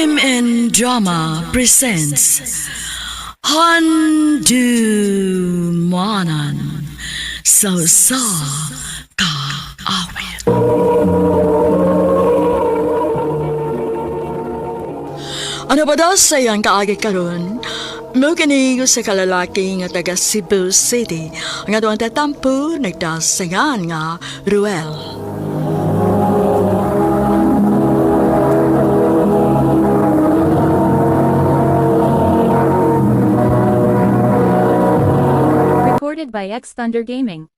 RMN Drama presents Handu Manan So Sa Ka Awit Ano ba daw sa iyang kaagi karon? Mo kini sa kalalaki nga taga Cebu City nga doon tatampo nagdasangan nga Ruel. Recorded by X Thunder Gaming.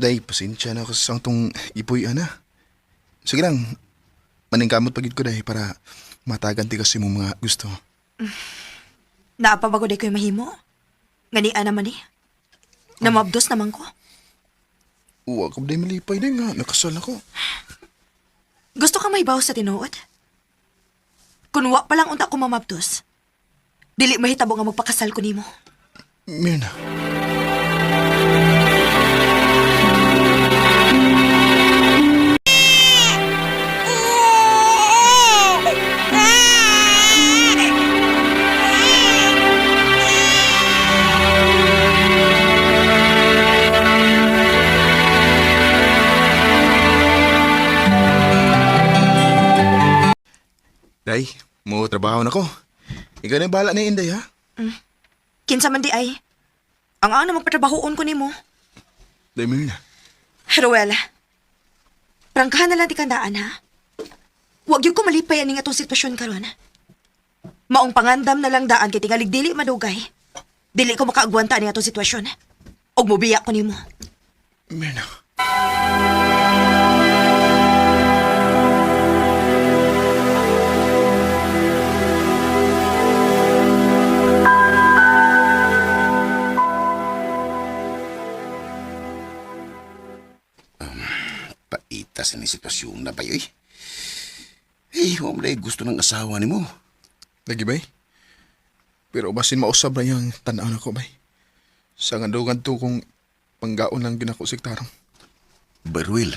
Day, pasensya na ako sa tong ipoy, ana. Sige lang, maningkamot pagid ko day para matagan ti kasi mo mga gusto. Naapabago day ko yung mahimo. Ganian naman eh. Namabdos naman ko. Uwa ko day malipay day nga, nakasal ako. Gusto ka may bawas sa tinuod? Kung wa pa lang unta ko mamabdos, dili mahitabo nga magpakasal ko nimo. Mirna, day, mo trabaho na ko. Ikaw na yung bahala na Inday, ha? Kinsa man di ay. Ang ano magpatrabahoon ko nimo. Day, Mirna. Ruel, prangkahan na lang di kandaan ha. Huwag yung ko malipay aning atong sitwasyon karon. Maong pangandam na lang daan kay tingalig dili madugay. Dili ko makaagwanta aning atong sitwasyon. Og mobiya ko nimo. Mirna. Paita sa ni sitwasyon na ba yoy? Eh, huwag mo gusto ng asawa ni mo. Lagi bay? Pero basin mausab na yung tanaw na ko bay. Sa gandugan to kung panggaon lang ginako siktarong. Baruel.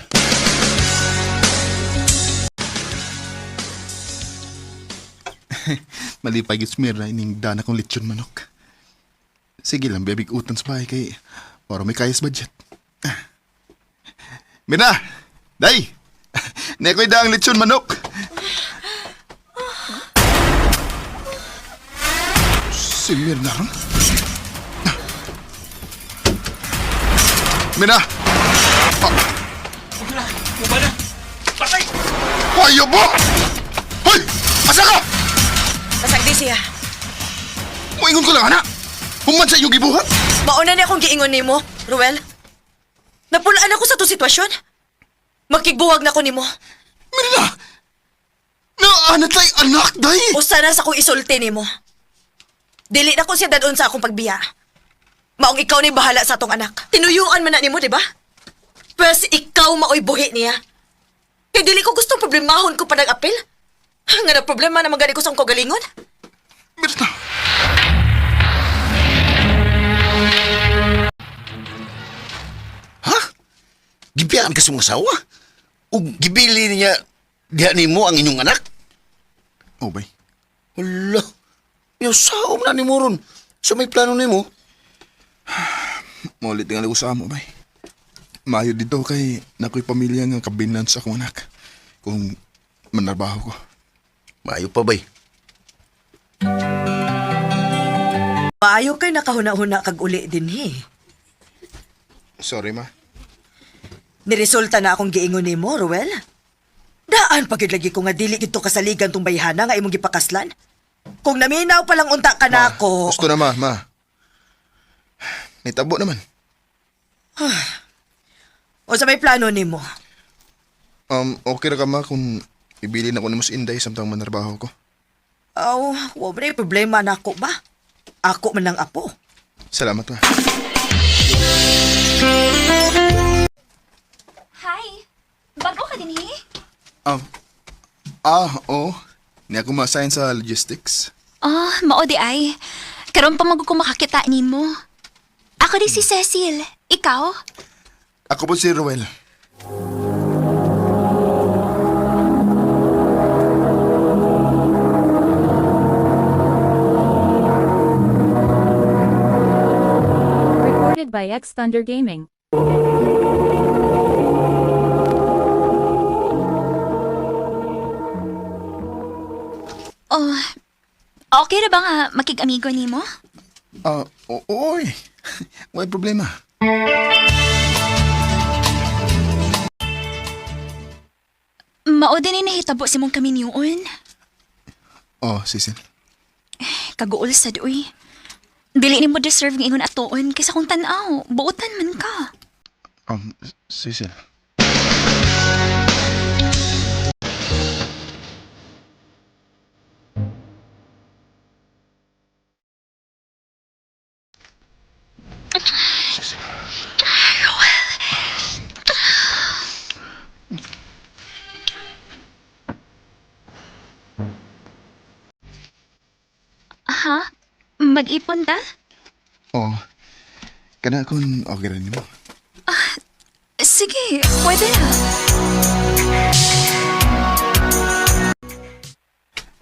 Malipay gits Mirna ining dana kong lechon manok. Sige lang, bebig utan sa bahay kay para may kayas budget. Mirna! Day! Nekoy da ang lechon manok! Si Mirna ron? Mirna! Ah. Ayaw mo! Hoy! Asa ka? Pasagdi siya. Muingon ko lang, anak! Human sa iyong gibuhat! Mauna na akong giingon nimo, Ruel. Napulaan ako sa to sitwasyon. Makigbuwag na ko nimo. Mirna! Naanat lay anak, day! O sana sa kong isulti nimo. Dili na ko siya dadon sa akong pagbiya. Maong ikaw ni bahala sa atong anak. Tinuyuan man na nimo, di ba? Pwes ikaw maoy buhi niya. Kay dili ko gustong problemahon ko pa nag-apel. Nga na problema na magani ko sa akong kagalingon. Mirna! Ha? Gibiyaan ka sa mga asawa? O gibili niya diha ni mo ang inyong anak? Oh, bay. Hala, yung saom na ni mo ron. So may plano ni mo? Maulit nga ko sa amo, bay. Mayo dito kay nakoy pamilya nga kabinan sa akong anak. Kung manarbaho ko. Mayo pa bay. Maayo kay nakahuna-huna kag uli din he. Sorry, ma. Niresulta na akong giingon nimo, Ruel. Daan pagid lagi ko nga dili gito kasaligan tong bayhana nga imong gipakaslan. Kung naminaw pa lang unta ka na Ma, ako. Gusto na, ma, ma. Naitabo naman. O sa may plano nimo? Um, okay ra ka ma kung ibili na ko ni Mas Inday samtang manarbaho ko. Aw, wa ba na problema na ako ba? Ako man ang apo. Salamat ma. Hi! Bago ka din eh? Um, ah, oo. Ni ako ma-assign sa logistics. Oh, mao di ay. Karon pa magko makakita nimo. Ako di si Cecil. Ikaw? Ako po si Roel. Recorded by X Thunder Gaming. Okay ra ba nga makig-amigo nimo? Ah, oo, oo eh. May problema. Mao din ni nahitabo si mong kami niyon. Oh, Cecil. Kaguol sad uy. Dili nimo deserve ng ingon atoon kaysa kung tan-aw, buotan man ka. Um, Cecil. Ha? Mag-ipon ta? Oh, kana kung okay rin mo. Sige, pwede na.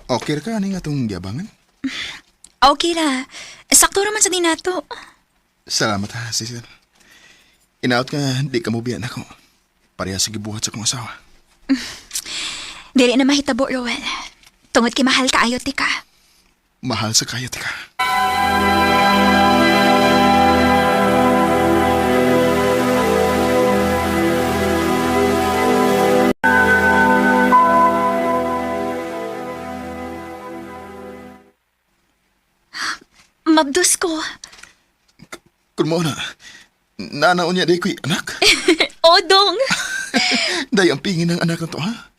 Okay ra ka ani nga itong giabangan? Okay ra. Sakto raman sa dinato. Salamat ha, Cecil. Inaot ka, di ka mo biyan ako. Pareha sige buhat sa kong asawa. Dili na mahitabo, Roel. Tungod kay mahal ka ayot ka. Mahal sa kayat ka. Mabdus ko. Kung mo na, nanaon niya ko'y anak. Odong! Day ang pingin ng anak na to, ha?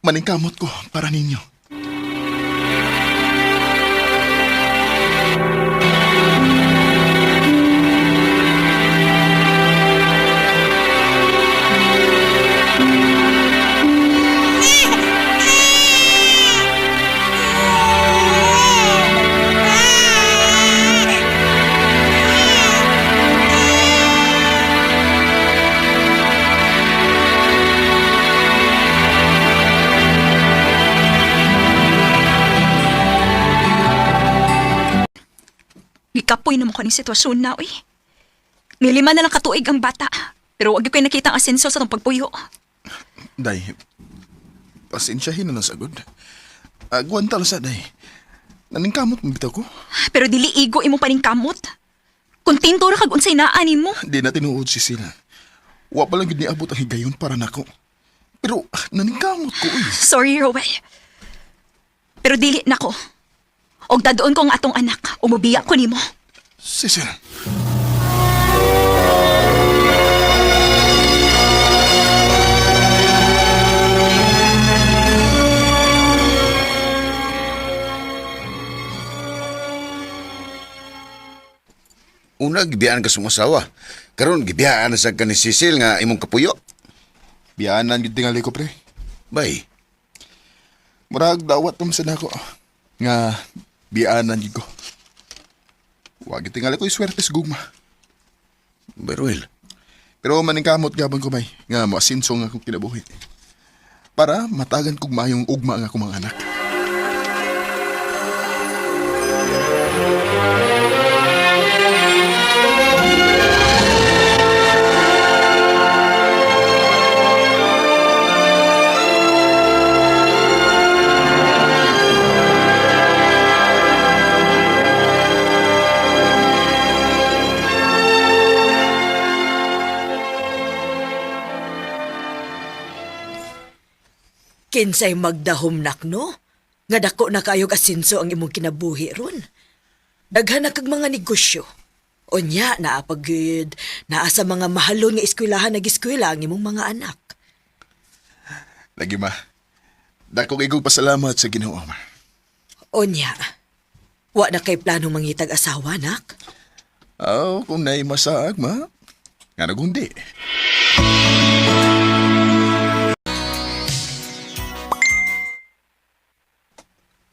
Maningkamot ko para ninyo. Ikapoy naman ko ng sitwasyon na, uy. Nilima na lang katuig ang bata. Pero wag ko nakita ang asenso sa tong pagpuyo. Day, pasensyahin na lang sagod. Agwan tala sa day. Naningkamot mo bitaw ko. Pero dili igo imo paning kamot. Kuntinto ra kag unsay naa nimo. Di na tinuod si sila. Wa pa lang gid niabot ang higayon para nako. Pero naningkamot ko, uy. Sorry, Rowell. Pero dili nako. Og dadoon ko ang atong anak. Umubiya ko nimo. Cecil. Una, gibiyaan ka sumasawa. Karon gibiyaan na sa ka ni Cecil nga imong kapuyo. Biyanan gid tingali ko, pre. Bay, Murag dawat naman sa nako. Nga, biyanan gid ko. Wa gid tingali ko iswerte sa gugma. Beruel. Pero maningkamot gabang ko may nga maasinso nga akong kinabuhi. Para matagan kog mayong ugma nga akong mga anak. Kinsay magdahom no? Nga dako na kayog asinso ang imong kinabuhi ron. Daghan na kag mga negosyo. Unya, naapagid, naa sa mga mahalon nga eskwelahan nag-eskwela ang imong mga anak. Lagi ma. Dakong igong pasalamat sa ginoo, ma. Unya, wa na kay plano mangitag asawa, nak? Aw, kung na'y masaag, ma. Nga nagundi.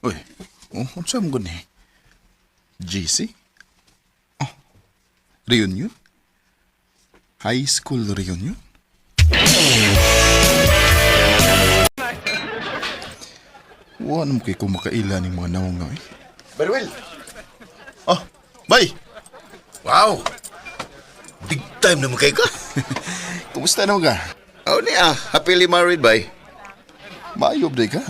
Uy, oh, ano sa mga ni? GC? Oh, reunion? High school reunion? Wala naman kayo kumakaila ng mga nawang nga eh. Manuel! Oh, bay! Wow! Big time naman kayo ka. Kumusta naman ka? Oh, ni ah. Happily married, bay. Maayob day ka.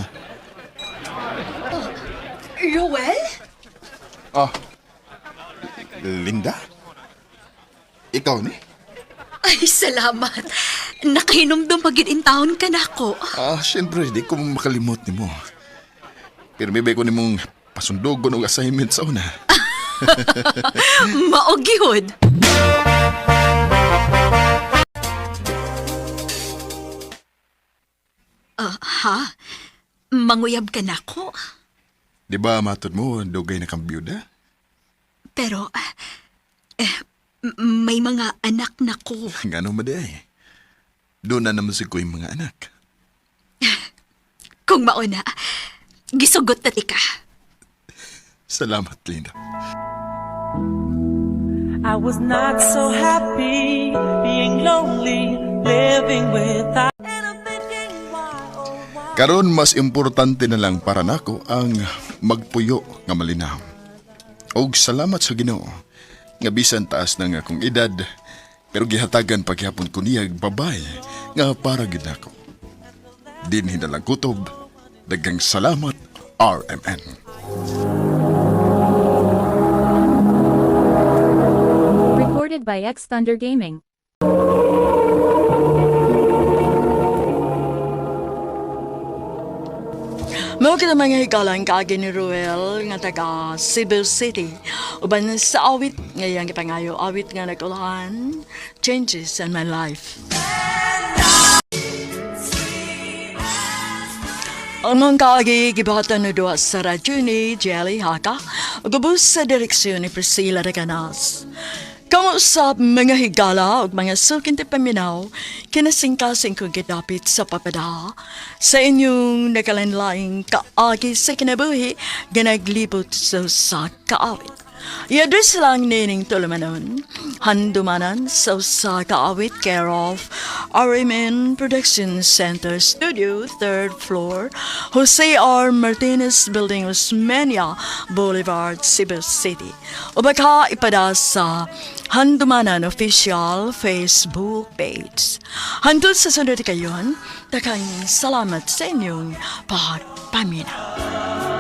Roel? Ah, Linda? Ikaw ni? Ay, salamat. Nakahinomdom pagid in town ka na ko. Ah, syempre, di ko makalimot ni mo. Pero may ko ni mong pasundogon og assignment sa una. Maogyod. Ah, ha? Manguyab ka na ko? Di ba matod mo, dugay na kang byuda? Pero, eh, may mga anak na ko. Ngano maday? Doon na naman si ko yung mga anak. Kung mauna, gisugot na tika. Salamat, Linda. I was not so happy being lonely, living without. Oh. Karon mas importante na lang para nako ang magpuyo nga malinaw. Og salamat sa Ginoo nga bisan taas na nga akong edad pero gihatagan paghapon ko niyag babay nga para gid nako. Dinhi na lang kutob. Daghang salamat RMN. Recorded by X Thunder Gaming. Kita mga hikalang kaagi ni Ruel nga taga Cebu City. Uban sa awit ngayang gipangayo awit nga nagulahan changes in my life. Ang mga kaagi gibatan na doa sa radyo ni Jelly Haka ugubos sa direksyon ni Priscilla Reganas. Kamu sa mga higala o mga sukin ti paminaw, kinasingkasing kong gidapit sa papada. Sa inyong nakalanlaing kaagi sa kinabuhi, ganaglibot sa sa kaawit. I-address lang nining tulumanon, handumanan sa sa kaawit care of RMN Production Center Studio, 3rd floor, Jose R. Martinez Building, Osmeña Boulevard, Cebu City. O baka ipada sa Handumanan Official Facebook page. Handol sa sunod kayon, takang salamat sa inyong pagpamina.